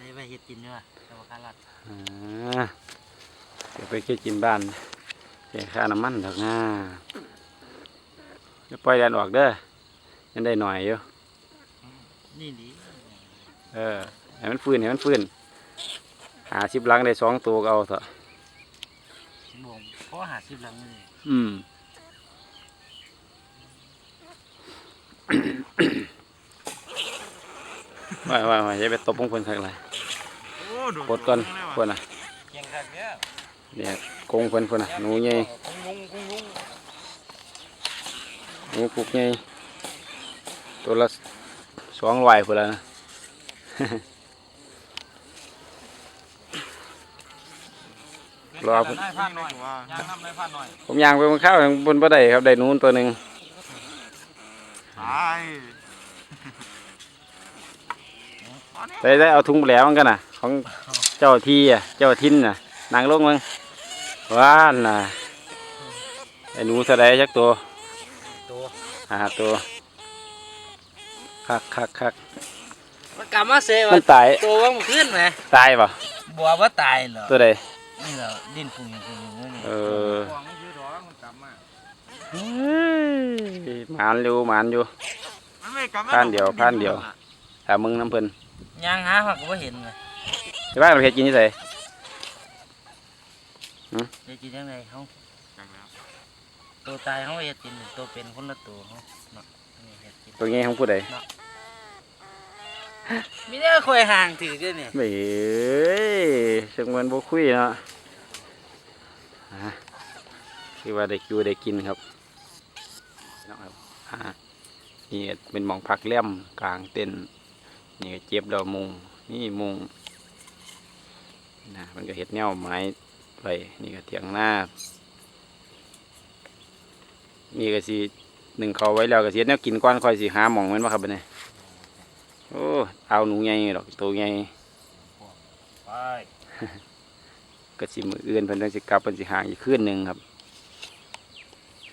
นี่ไปเฮ็ดกินเนื้อแต่ว่าการัดอ่าเดี๋ยวไปเก็บกินบ้านเสียค่าน้ำมันดอกนะจะปล่อยแดนออกเด้อยังได้หน่อยอยู่นี่ดีเออให้มันฟื้นให้มันฟื้นหาชิบหลังได้สองตัวก็เอาเถอะบวงเพราะหาสิบหลังนี่อืมว่าว่าว่าอย่าไปตบพงเพิ่นสักไรโอ้โดดกดก่อนเพิ่นน่ะเก่งคักเนี่ยเนี่ยกงเพิ่นเพิ่นน่ะหนูใหญ่คงยุงคงยุงหนูปุกใหญ่ตัวละสองร้อยพุ่นละนะรอได้พันหน่อยยางน้ำได้พันหน่อยผมย่างไปบนข้าวทางบนบ่ได้ครับได้หนูตัวหนึ่งตาย ได้ได้เอาถุงแหลวมันกันน่ะของเจ้าที่อะเจ้าทินน่ะนางลงมึงว่านน่ะไอ้หนูสะไดจักตัวตัวหาตัวคักคักคักมันกลับมาเสียมันตายตัวว่ามันขึ้นไหมตายป่ะบัวว่าตายเหรอตัวใดนี่เหรอดินฟุ้งอย่างฟุ้งอย่างนี้เออฟองมันยืดร้อนมันกลับมาเฮ้ยหมานอยู่หมานอยู่มันไม่กลับมผ่านเดียวผ่านเดียวถ้ามึงน้ำเพิ่น ยางหาหักก็บ่เห็นเลยจะว่าเราเฮ็ดกินที่ไสจะกินยังไงเขาจังแล้วตัวตายเขาเฮ็ดกินตัวเป็นคนละตัวเขาเนาะนี่เฮ็ดกินตัวนี้ของผู้ใดมีแต่คอยห่างถือกันเนี่ยเบ้ยจังมันบ่คุยเนาะอะคือว่าได้คิวได้กินครับเนาะครับอ่านี่เป็นหมองพักแล่มกลางเต็นท์ นี่ก็เจ็บดาวมุงนี่มุงนะมันก็เห็ดแนวไม้ไว้นี่ก็เถียงหน้านี่ก็สิหนึ่งเขาไว้แล้วก็สิเฮ็ดแนวกินก้อนค่อยสิหาหมองแมันมาครับบัดนี้โอ้เอาหนูใหญ่ดอกตัวใหญ่ไปก็สิมืออื่นเพิ่นจังสิกลับเพิ่นสิห่างอีกคืนหนึงครับ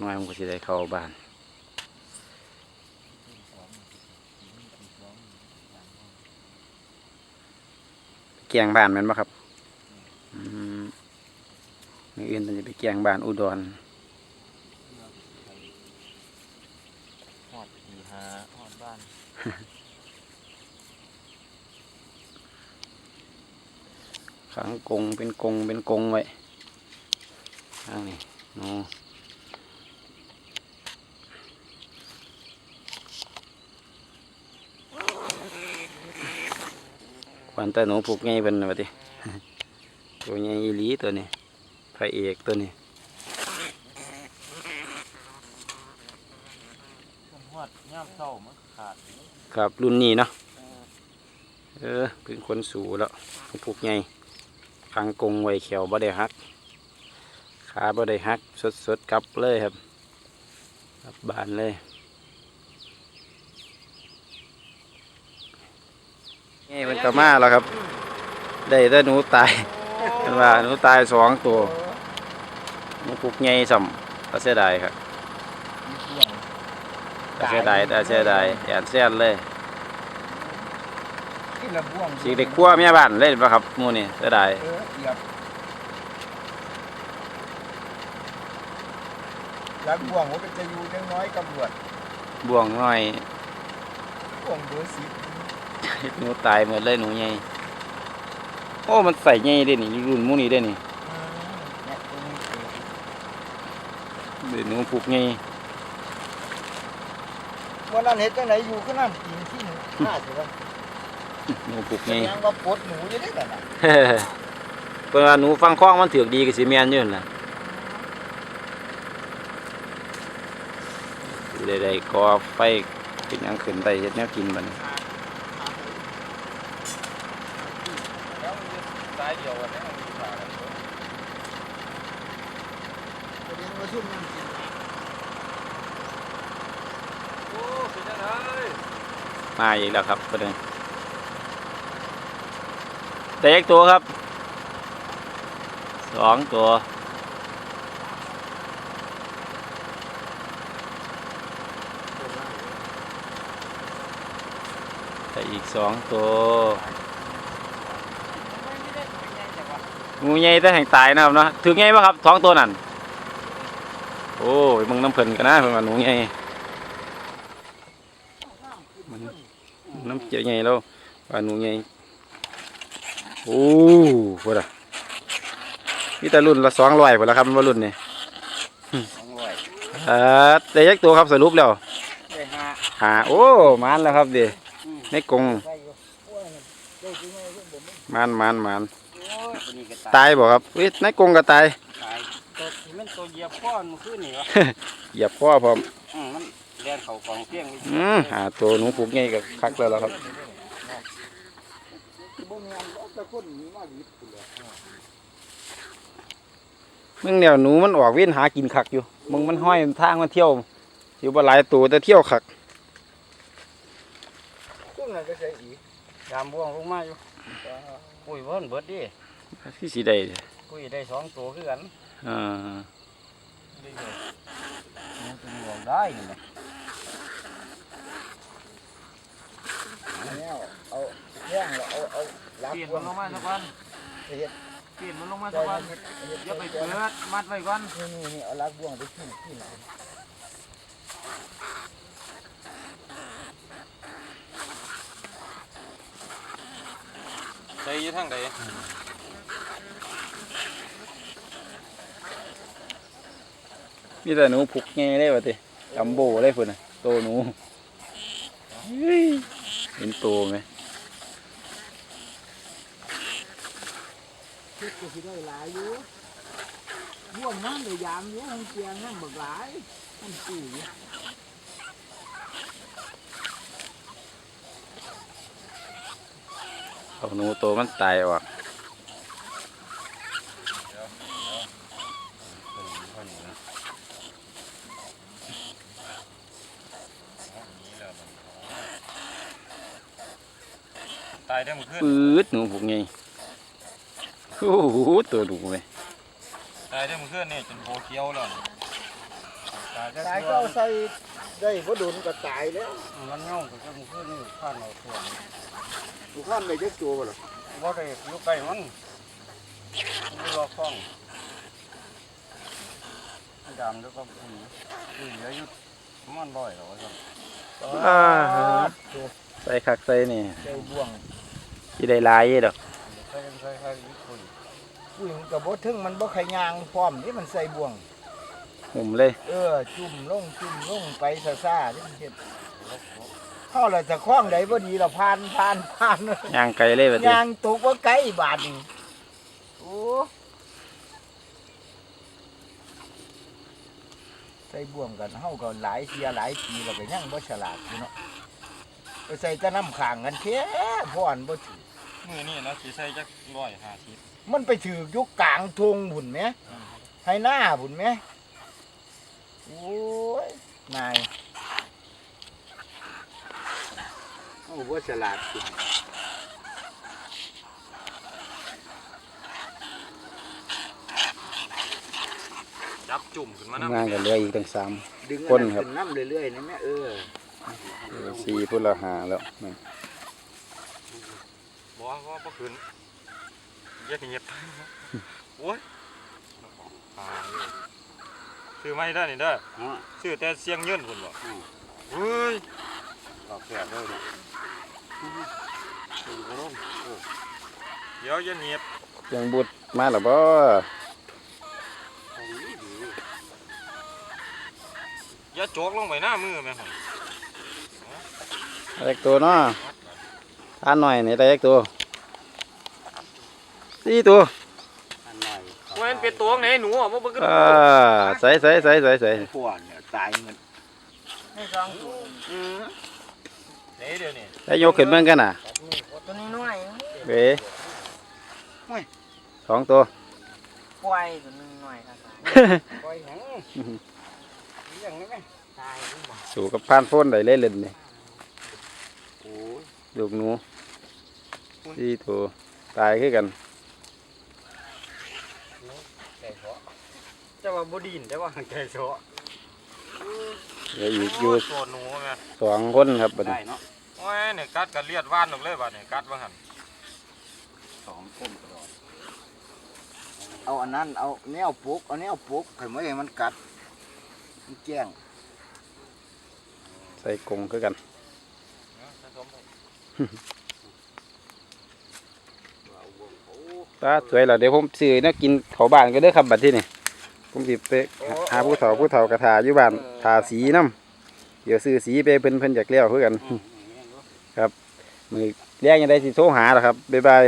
น้อยมันก็สิได้เข้าบ้าน แกงบ้านแม่นบ่ครับอืมมืออื่นเพิ่นสิไปแกงบ้านอุดรหอดขี่หาหอดบ้านขังกงเป็นกงเป็นกงไว้ทางนี้หนู ควันต่หนูผูกไงเป็นวะติตัวใหญ่อีลีตัวนี้พระเอกตัวนี้ครับรุ่นนี้เนาะเออเป็นคนสูแล้วผูกไงขังกงไวเขียวบ่ได้หัก ขาบ่ได้หักสดสดๆกลับเลยครับ กลับบานเลย นี่มันก็มาแล้วครับ ได้แต่หนูตายเป็นว่าหนูตายสองตัวหนูปลุกใหญ่สัมก็เสียดายครับก็เสียดายแต่เสียดายแอนเสียนเลยที่ระบ่วงสิเด็กขั้วเมียบ้านเลยป่ะครับหมูนี่เสียดายเออเหยียบยักบ่วงว่าเป็นจะอยู่ยังน้อยกำรวจบ่วงน้อยบ่วงเบอร์สิบเฮ็ด หนูตายหมดเลยหนูใหญ่โอ้มันใส่ใหญ่เด้นี่รุ่นหมูนี่เด้นี่เนี่ยตัวนี้เองเด้หนูปลุกใหญ่วันนั้นเห็นจังไหนอยู่ก็นั่นกินที่หนูน่าสิว่าหนูปลุกแสใหญ่ดงว่าปลดหนูอยู่ได้แต่น่ะเพิ่นว่าหนูฟังคล้องมันถือกดีก็สิแม่นอยู่นั่นล่ะอยู่ได้ๆก่อไฟเป็นหยังขึ้นได้เฮ็ดแนวกินบัดนี้ แล้วมันจะสาย เดียวกันนะมันจะสายนแสดงว่าซุ่มนั่นกินโอ้เป็นจังไดมาอีกแล้วครับประเด็นแต่อีกตัวครับสองตัวแต่อีกสองตัว งูใหญ่แต่แห่งตายนะครับเนาะถึงไงบ่ครับท้องตัวนั่นโอ้ยมึงน้ำเพิ่นกันนะเพิ่นว่าหนูใหญ่มันน้ำเจียวใหญ่แล้วว่าหนูใหญ่โอ้พุ่นอะมีแต่รุ่นละสองร้อยพุ่นละครับมันว่ารุ่นนี่สองร้อยเอ่อได้ยักตัวครับสรุปแล้วได้ห้าหาโอ้มานแล้วครับดิในกรงมานมานมานโอ้ย ตัวนี้ก็ตายตายบ่ครับเอ้ยในกรงก็ตาย ตายตัวที่มันตัวเหยียบพ่อนมันขึ้นนี่วะเหยียบพ่อพร้อมอืมมันเลียนเขากองเพียงนี่อืมหาตัวหนูผูกใหญ่กับคักแล้วล่ะครับมึงเดี๋ยวหนูมันออกเว้นหากินคักอยู่ มึงมันห้อยทางมันเที่ยว อยู่บ่หลายตัวแต่เที่ยวคักกุ้งนั่นก็ใส่อียามบ่วงลงมาอยู่ปุ้ยเพิ่นเบิดดิ ที่สีใดเนี่ยปุ้ยได้สองตัวคือกันอ่ามันเป็นห่วงได้นี่นะเอาแย่งเอาเอาลักเปลี่ยนบ่วมันงลงมาสักวันเฮ็ดเปลี่ยนมันลงมาสักวันอย่าไปเปิดมัดไว้ก่อนนี่นี่นี่เอาลักบ่วงไปขี้ขี้หลังใส่อยู่ทางใด มีแต่หนูผูกใหญ่เลยว่าติจัมโบ้เลยพุ่นน่ะโตหนูเฮ้ยเห็นโตไหมคิดก็สิได้หลายอยู่บ่วงนั้นได้ยามอยู่มันเกียงนั่นบักหลายมันตู้อยู่เอาหนูโตมันตายออกตาย ได้หมดขึ้นปืดหนูผูกไงโอ้โหตัวหนูไหมตายได้หมดขึ้นนี่จนโบเขียวแล้วนี่ตายได้ตายตัก็วเอาใส่ได้บ่โดนก็ตายแล้วมันเงาก็จะมันขึ้นนี่ผ่านเอาทั่วทุกคนได้จักตัวบ่ล่ะบ่ได้อยู่ใกล้มันไม่รอฟ้องดำแล้วก็อืมอืมเหลืออยู่ประมาณร้อยแล้วว่าซั่นอ่าใส่คักใส่นี่ใส่บ่วง ที่ได้หลายอยู่ดอกใส่กันใส่ใส่อีกคุยอุ้ยมันก็บ่ถึงมันบ่ขยางพร้อมนี่มันใส่บ่วง หุ่มเลย เออ จุ่มลงจุ่มลงไปซ่าๆนี่มันเฮ็ดเฮาละจะคล้องใดบ่ดีละผ่านผ่านผ่านย่างไกลเลยแบบนี้ยางตกบ่ไกลบาดนี่โอ้ใส่บ่วงกันเฮาก็หลายเสียหลายปีแล้วก็ยังบ่ฉลาดอยู่เนาะไปใส่แต่น้ำข้างกันแท้พ่อนบ่ถือ มือนี่นะสิใส่จักร้อยห้าสิบมันไปถืออยู่กลางทงหุ่นไหมให้หน้าหุ่นไหมโอ้ยนายโอ้บ่ฉลาดจริงจับจุ่มขึ้นมาทำนำงานกันเรืออีกตั้งสาม ดึงคนอัครับ ขึ้นน้ำเรื่อยๆนะแม่เออเออสี่พุ่นละหาแล้วนั่น บ่ว่าบ่ขึ้นเย็ดเงียบโอ้ยตายเลยซื้อไม่ได้นี่เด้อซื้อแต่เสียงเยินพุ่นบ่เฮ้ยตอกแสบเลยเนี่ยเดี๋ยวจะเงียบยังบุดมาหรอบ่อย่าโจกลงไปหน้ามือแม่หอยเล็กตัวเนาะ ทานหน่อยนี่ได้เล็กตัวสี่ตัวว่ามันเป็นตัวไหนหนูอะบ่เบิ่งกันอ่าใส่ใส่ใส่ใส่ใส่พวกเนี่ยตายเงินให้สองตัวอือไหนเดี๋ยวนี้ได้ยกขึ้นเบิ่งกันน่ะตัวนี้น้อยเว้สองตัวปล่อยตัวนึงน้อยครับปล่อยหยังเลี้ยงได้ไหมตายหรือบ่สู่กับพานโฟนได้เล่นเล่นนี่โอ้ย ลูกหนูสี่ตัวตายคือกันไก่เพาะจะว่าบ่ดินแต่ว่าแกโชะเหลืออีกอยู่ตัวหนูแม่สองคนครับบัดได้นี้เนาะโอ้ยเนี่ยกัดกันเลียดว่านออกเลยบัดนี้กัดว่าหั่นสองคนตลอดเอาอันนั้นเอาแนวปลุกเอาแนวปลุกให้มันให้มันกัดมันแจ้งใส่กรงคือกัน ตาสวยแล้วเดี๋ยวผมซื้อนะกินเขาบ้านก็เด้อครับบัดที่นี่ผมสิไปหาผู้เฒ่าผู้เฒ่ากระทาอยู่บ้านทาสีน้ำเดี๋ยวซื้อสีไปเพิ่นเพิ่นอยากเลี้ยวคือกันมือเรียกยังได้สิโทรหาล่ะครับบ๊ายบาย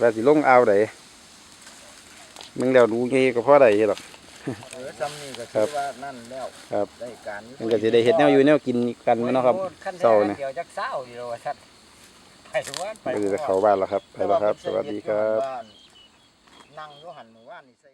ว่าสิลงเอาไดมึงแล้วรู้งี้ก็พอได้หรอก เออซ้ำนี่ก็ครัคือบว่านั่นแล้วครับ ได้การมันก็สิได้เฮ็ดแนวอยู่แนวกินกันแม่นเนาะครับเศร้าเนี่ยเกี่ยวจักเศร้าอยู่แล้วว่าซั่นไปว่าไปก็จะเข้าบ้านแล้วครับไปแล้วครับ สวัสดีครับนั่งอยู่หันหมู่บ้านนี่ใส่